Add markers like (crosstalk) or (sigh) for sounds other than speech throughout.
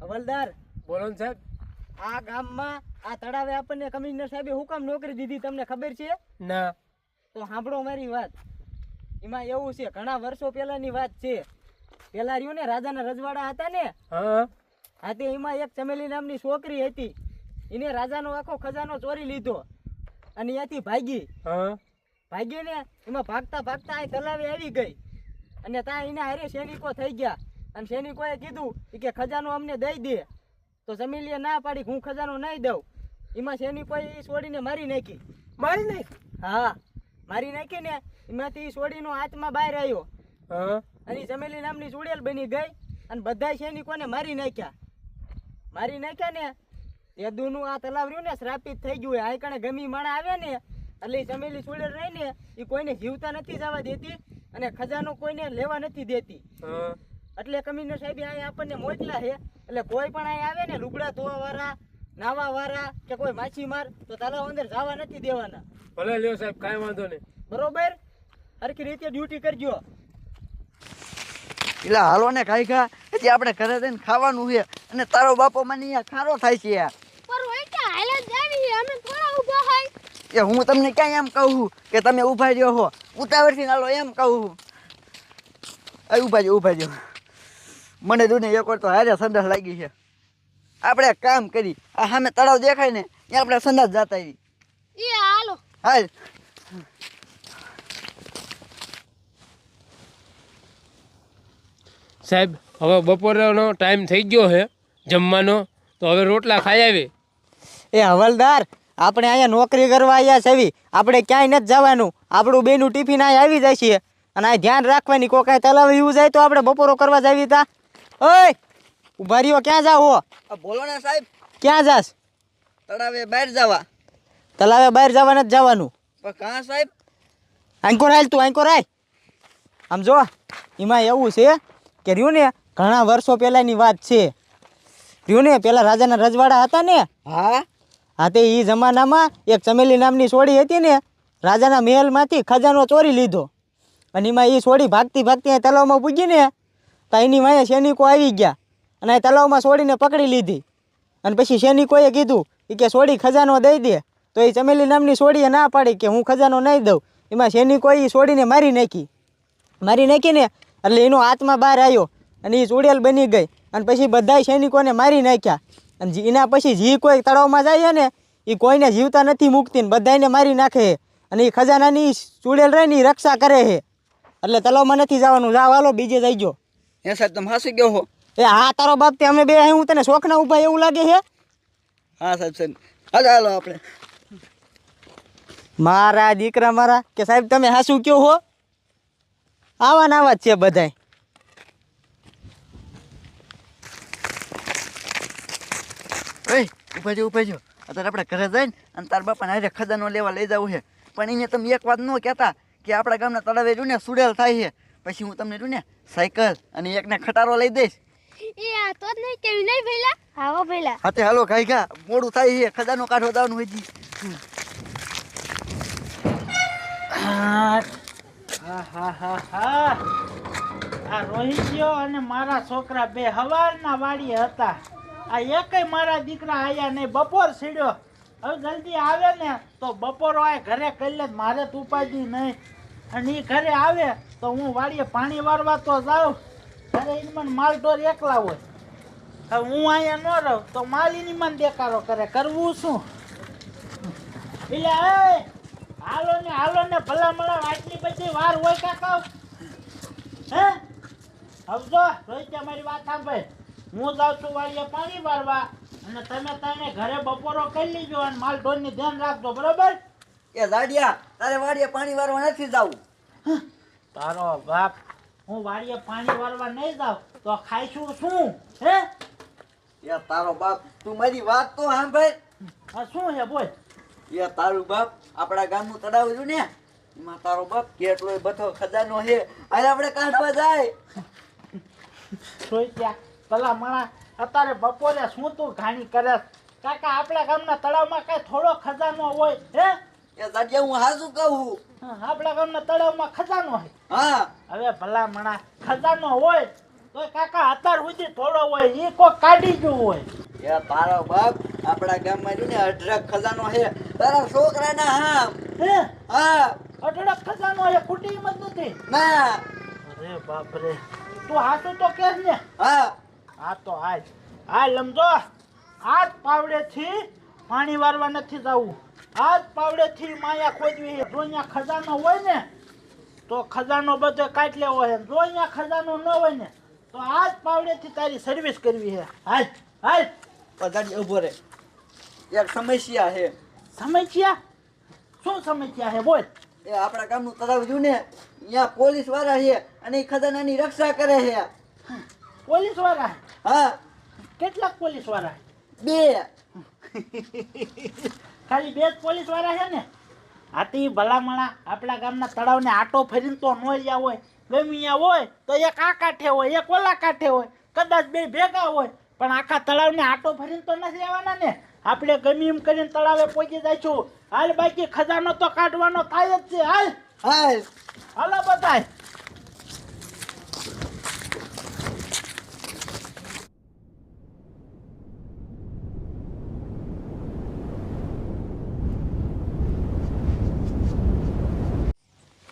હવલદાર. બોલો ને સાહેબ. આ ગામમાં આ તળાવે આપણને કમિશનર સાહેબે હું કામ નોકરી દીધી તમને ખબર છે? ના. તો સાંભળો મારી વાત. એમાં એવું છે ઘણા વર્ષો પહેલાની વાત છે. પેલા રહ્યું ને રાજાના રજવાડા હતા ને? હા. હા તે એમાં એક ચમેલી નામની છોકરી હતી. એને રાજાનો આખો ખજાનો ચોરી લીધો. અને ત્યાંથી ભાગી. હા ભાગી ને એમાં ભાગતા ભાગતા આ તલાવે આવી ગઈ. અને ત્યાં એના હારે સૈનિકો થઈ ગયા. અને સૈનિકોએ કીધું કે ખજાનો અમને દઈ દે. તો ચમેલીએ ના પાડી હું ખજાનો નહીં દઉં. એમાં સૈનિકોએ એ છોડીને મારી નાખી. મારી નાખી? હા મારી નાખી ને એમાંથી છોડીનો હાથમાં બહાર આવ્યો. અને ઈ ચમેલી નામની ચુડેલ બની ગઈ અને બધા સૈનિકોને મારી નાખ્યા. મારી નાખ્યા ને એ દૂનું આ તલાવ રહ્યું ને શ્રાપિત થઈ ગયું આ કણે ગમી માણા આવે ને એટલે ચમેલી ચુડેલ રહી ને એ કોઈને જીવતા નથી જવા દેતી અને ખજાનો કોઈને લેવા નથી દેતી. હા. એટલે કમિશનર સાહેબ અહીં આપણને મોકલા છે. એટલે કોઈ પણ અહીં આવે ને લુગડા ધોવા વાળા નાવા વાળા કે કોઈ માછીમાર તો તલાવ અંદર જવા નથી દેવાના. ભલે લ્યો સાહેબ કાંઈ વાંધો નહીં. બરોબર? હરખી રીતે ડ્યુટી કરજો. એટલે હાલો ને ખાઈ ખા હજી આપણે ઘરે જઈને ખાવાનું છે. અને તારો બાપો મને અહીંયા ખારો થાય છે. યાર પર હોય કે હાલે જાવી અમે થોડા ઊભા એ હું તમને ક્યાં એમ કહું છું કે તમે ઊભા રહ્યો હો? ઉતાવળથી નાલો એમ કહું છું. એ ઊભા રહ્યો ઊભા રહ્યો. મને દૂને એક વાર તો હારે સંદાસ લાગી છે. આપણે કામ કરી આ સામે તળાવ દેખાય ને ત્યાં આપણે સંદાસ જતા આવી હાલો. હાલ. સાહેબ હવે બપોરનો ટાઈમ થઈ ગયો છે જમવાનો તો હવે રોટલા ખાઈ આવી એ હવલદાર આપણે અહીંયા નોકરી કરવા આવ્યા છે આપણે ક્યાંય નથી જવાનું. આપણું બેનું ટિફિન અહીંયા આવી જાય છે. અને આ ધ્યાન રાખવાની કોઈ કાંઈ તલાવ એવું જાય તો આપણે બપોરો કરવા જાવી તા. ઓય! ઊભા રહ્યો ક્યાં જાવ બોલો ને સાહેબ. ક્યાં જાસ? તળાવે બહાર જવા. તલાવે બહાર જવા નથી જવાનું. પણ કાં સાહેબ? આંકો રાય તું આંકો રાય આમ જો એમાં એવું છે કે રહ્યું ને ઘણા વર્ષો પહેલાંની વાત છે. રહ્યું ને પેલા રાજાના રજવાડા હતા ને? હા? હા તે એ જમાનામાં એક ચમેલી નામની સોડી હતી ને, રાજાના મહેલમાંથી ખજાનો ચોરી લીધો. અને એમાં એ સોડી ભાગતી ભાગતી અહીં તલાવમાં પૂગી ને, તો એની વાંહે સૈનિકો આવી ગયા. અને એ તલાવમાં સોડીને પકડી લીધી. અને પછી સૈનિકોએ કીધું કે સોડી ખજાનો દઈ દે. તો એ ચમેલી નામની સોડીએ ના પાડી કે હું ખજાનો નહીં દઉં. એમાં સૈનિકોએ એ સોડીને મારી નાખી. મારી નાખીને એટલે એનો આત્મા બહાર આવ્યો અને એ ચૂડેલ બની ગઈ. અને પછી બધાય સૈનિકોને મારી નાખ્યા. અને જી- એના પછી જે કોઈ તળાવમાં જાય છે ને એ કોઈને જીવતા નથી મૂકતી ને બધાને મારી નાખે અને એ ખજાનાની ચૂડેલ રહે ને એ રક્ષા કરે છે. એટલે તળાવમાં નથી જવાનું. જાવ હાલો બીજે જઈજો એ સાહેબ તમે હાસી ગયો હો. એ હા તારો બાપ તે અમે બે હું તને શોખના ઊભા એવું લાગે છે? હા સાહેબ સાહેબ. હાલો હાલો આપણે. મારા દીકરા મારા કે સાહેબ તમે હાસું કયો હો? આવા ને આવા જ છે બધાય. ઓય ઊભા જો ઊભા જો. અત્યારે આપણે ઘરે જઈને અને તાર બાપાને હારે ખજાનો લેવા લઈ જવું છે. પણ એને તમે એક વાત ન કહેતા કે આપણા ગામના તળાવે રહ્યું ને સુડેલ થાય છે. પછી હું તમને રહ્યું ને સાયકલ અને એકને ખટારો લઈ દઈશ. એ આ તો જ નહીં કેવી નહીં ભઈલા? આવો ભઈલા. હાથે હાલો ખાઈ ખા. મોડું થાય છે. ખજાનો કાઢો દાવાનું હજી. હા હા હા હા. આ રોહિત્યો અને મારા છોકરા બે હવારના વાડીએ હતા. આ એકય મારા દીકરા આયા નહીં. બપોર સીડ્યો. હવે જલ્દી આવે ને તો બપોરો આ ઘરે કરી લે મારે તો ઉપાધી નહીં. અને એ ઘરે આવે તો હું વાડીએ પાણી વારવા તો જાઉં. ઘરે ઈ મને માલઢોર એકલા હોય. હવે હું અહીંયા ન રહું તો માલીની મને દેકારો કરે. કરવું શું? એટલે હવે હાલો ને હાલો ને ભલા મળા આટલી બધી વાર હોય કાકા. હે? હવજો રોહિત્યા મારી વાત સાંભળ. હું જાઉં છું વાળીએ પાણી વારવા અને તમે તને ઘરે બપોરો કરી લેજો અને માલ ઢોરની ધ્યાન રાખજો બરોબર? એ દાડિયા તારે વાડીએ પાણી વારવા નથી જવું. તારો બાપ હું વાડીએ પાણી વારવા નહીં જાઉં તો ખાઈશું શું હે? એ તારો બાપ તું મારી વાત તો સાંભળ. આ શું છે બોલ? એ તારું બાપ આપણા ગામનું તળાવ રહ્યું ને એમાં તારો બાપ કેટલો બધો ખજાનો છે. અરે આપણે કાઢવા જાય. રોહિત્યા ભલા મણા અત્યારે બપોરે શું તું ઘાણી કરે કાકા આપણા ગામના તળાવમાં કઈ થોડો ખજાનો હોય હે? એ દાદિયા હું હાસું કહું? હા, આપણા ગામના તળાવમાં ખજાનો છે હા. હવે ભલામણા ખજાનો હોય તો કાકા અત્યાર સુધી થોડો હોય એ કોઈ કાઢી ગયું હોય. એ તારો બાપ આપણા ગામમાં રહ્યું ને અઢળક ખજાનો છે. તારા છોકરાના હા હે? હા. અઢળક ખજાનો એ ખોટી હિંમત નથી. ના. અરે બાપ રે. તું હાચું તો કે ને. હા. હા તો આજ આ લમજો. આજ પાવડેથી પાણી વારવા નથી જવું. આજ પાવડેથી માયા ખોદવી. છે. જો અહીંયા ખજાનો હોય ને તો ખજાનો બધો કાઢ લેવો હે. જો અહીંયા ખજાનો ન હોય ને તો આજ પાવડેથી તારી સર્વિસ કરવી હે. હાલ હાલ દાદી ઊભો રે. એક સમસ્યા છે સમસ્યા? શું સમસ્યા છે બોલ. એ આપણા ગામનું તળાવ જોયું ને અહીંયા પોલીસવાળા છે અને એ ખજાનાની રક્ષા કરે છે. પોલીસવાળા હા. કેટલાક પોલીસવાળા બે. ખાલી બે જ પોલીસવાળા છે ને? આથી ભલામણા આપણા ગામના તળાવને આટો ફરીને તો ન હોય. ગમે હોય તો એક આ કાંઠે હોય એક ઓલા કાંઠે હોય. કદાચ બે ભેગા હોય પણ આખા તળાવને આટો ફરીને તો નથી રહેવાના ને? આપણે ગમે એમ કરીને તળાવે પહોંચી જઈશું. હાલ બાકી ખજાનો તો કાઢવાનો થાય જ છે હાલ. હાલ. હાલો બધાય.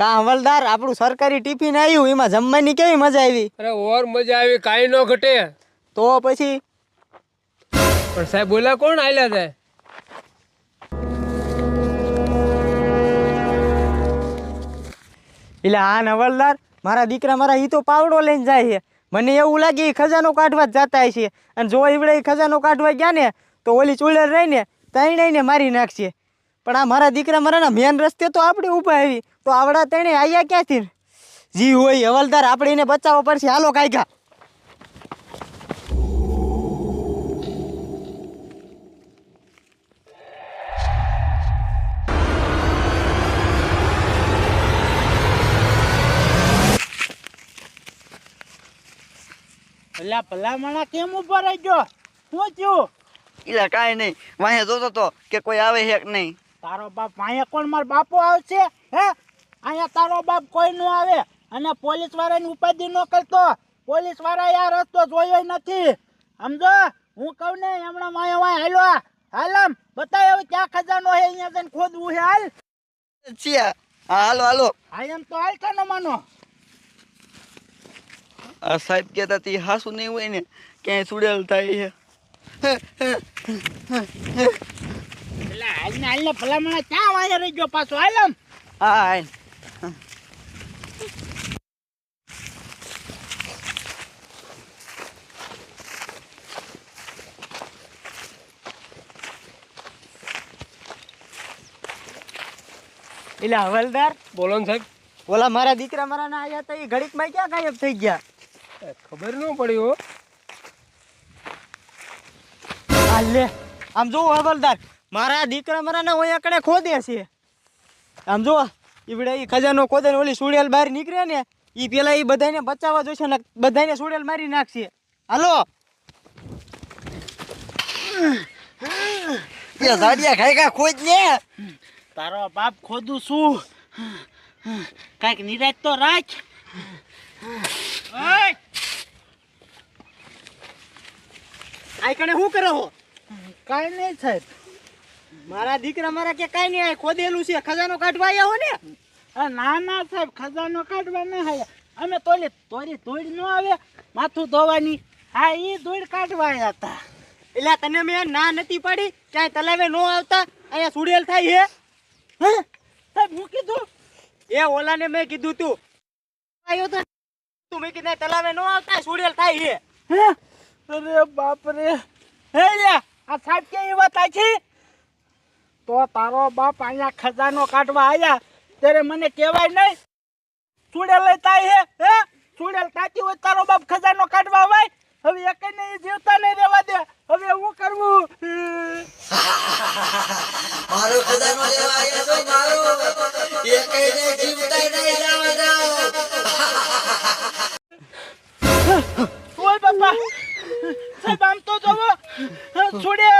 કા હવલદાર આપણું સરકારી ટિફિન આવ્યું એમાં જમવાની કેવી મજા આવી? અરે ઓર મજા આવી કાંઈ ન ઘટે. તો પછી? પણ સાહેબ બોલા કોણ આયલા છે? એટલે હા ને હવલદાર મારા દીકરા મારા ઈ તો પાવડો લઈને જાય છે. મને એવું લાગે એ ખજાનો કાઢવા જ જતા છે અને જો એવડે એ ખજાનો કાઢવા ગયા ને તો ઓલી ચૂલર રહીને તૈણે મારી નાખશે. પણ આ મારા દીકરા મારાના મેન રસ્તે તો આપણે ઊભા આવી. તો આવડા તેણે આયા ક્યાંથી? જી હોય હવલદાર આપણે એને બચાવવા પડશે. હાલો કાયગા એટલે ભલામણા કેમ ઊભા રહી ગયો? શું થયું એટલે કાંઈ નહીં. વાંહે જોતો તો કે કોઈ આવે છે કે નહીં. તારો બાપ અહીંયા કોણ? મારો બાપો આવશે હે? અહીંયા તારો બાપ કોઈ ન આવે. અને પોલીસ વાળાની ઉપાધિ ન કરતો. પોલીસ વાળાએ આ રસ્તો જોયો નથી. સમજો? હું કહું ને હમણાં માયા વાય હાલો હાલમ બતાય હવે ક્યાં ખજાનો હે અહીંયા જઈને ખોદવું છે. હાલ. છીએ. હા હાલો હાલો. હા એમ તો હાલ છે ને માનો આ સાહેબ કહેતા તી હાસુ નહીં હોય ને ક્યાંય સુડેલ થાય છે. એટલે હવાલદાર ને ભલામણા ક્યાં વાયા રહી ગયો પાછો? હાલમ હા હાય. એટલે હવલદાર? બોલો ને સાહેબ. બોલા મારા દીકરા મારા ના આવ્યા હતા એ ઘડીકમાં ક્યાં ગાયબ થઈ ગયા? ખબર ન પડી હો. આમ જોવું હવલદાર. મારા દીકરા મારાના હું એકડે ખોદે છે. આમ જો ઈવડે એ ખજાનો ખોદે ઓલી સુડેલ બહાર નીકળે ને એ પેલા એ બધાને બચાવવા જોઈશે ને બધાને સુડેલ મારી નાખશે. હાલો. એ ઝાડિયા ખાઈ ખા ખોદ ને. તારો બાપ ખોદું શું કાંઈક નિરાજ તો રાખ. આઈ કણે શું કરો હો? કાંઈ નહીં સાહેબ. મારા દીકરા મારા કે કાંઈ નહીં ખોદેલું છે ખજાનો કાઢવા આવ્યા હો ને? આ ના ના સાહેબ ખજાનો કાઢવા ના આવ્યા અમે તોલી તોરી ધૂળ ન આવે માથું ધોવાની. હા એ ધૂળ કાઢવા આવ્યા હતા. એટલે તને મેં ના નથી પાડી ક્યાંય તલાવે ન આવતા અહીંયા સુડેલ થાય હે? સાહેબ હું કીધું? એ ઓલાને મેં કીધું તું. આવ્યો તો તું મેં કીધું તલાવે ન આવતા સુડેલ થાય હે? અરે બાપ રે હે આ સાહેબ કે એ વાત છે? તો તારો બાપ અહીંયા ખજાનો કાઢવા આવ્યા ત્યારે મને કહેવાય નહીં સુડેલ લેતા હે હે? સુડેલ તાતી હોય તારો બાપ ખજાનો કાઢવા આવે હવે એક નહીં જીવતા નહીં રહેવા દે. હવે હું કરવું? (laughs) મારો ખજાનો લેવા આવ્યા છો મારો. એક નહીં જીવતા નહીં રહેવા દઉં. ઓય (laughs) બાપા સાહેબ આમ તો જવો. સુડેલ